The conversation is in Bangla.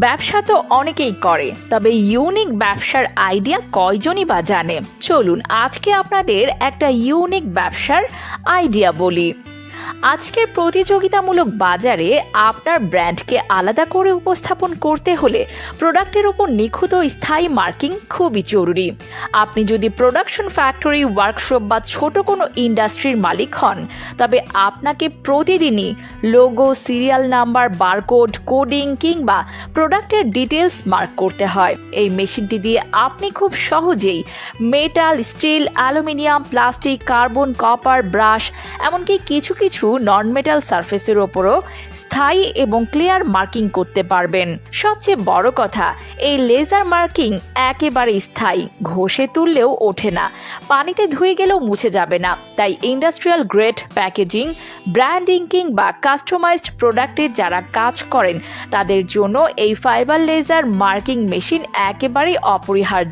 ব্যবসা তো অনেকেই করে, তবে ইউনিক ব্যবসার আইডিয়া কয়জনই বা জানে? চলুন, আজকে আপনাদের একটা ইউনিক ব্যবসার আইডিয়া বলি। আজকের প্রতিযোগিতামূলক বাজারে আপনার ব্র্যান্ডকে আলাদা করে উপস্থাপন করতে হলে প্রোডাক্টের ওপর নিখুঁত স্থায়ী মার্কিং খুবই জরুরি। আপনি যদি প্রোডাকশন ফ্যাক্টরি, ওয়ার্কশপ বা ছোট কোনো ইন্ডাস্ট্রির মালিক হন, তবে আপনাকে প্রতিদিনই logo, serial number, barcode, coding কিংবা প্রোডাক্টের ডিটেলস মার্ক করতে হয়। এই মেশিনটি দিয়ে আপনি খুব সহজেই metal, steel, aluminium, plastic, carbon, copper, brass, এমনকি কিছু কিছু নন মেটাল সারফেসের ওপরও স্থায়ী এবং ক্লিয়ার মার্কিং করতে পারবেন। সবচেয়ে বড় কথা, এই লেজার মার্কিং একেবারে স্থায়ী, ঘষে তুললেও ওঠে না। পানিতে ধুয়ে গেলেও মুছে যাবে না। তাই industrial grade packaging brand branding কিংবা কাস্টমাইজড প্রোডাক্টে যারা কাজ করেন, তাদের জন্য এই ফাইবার লেজার মার্কিং মেশিন একেবারেই অপরিহার্য।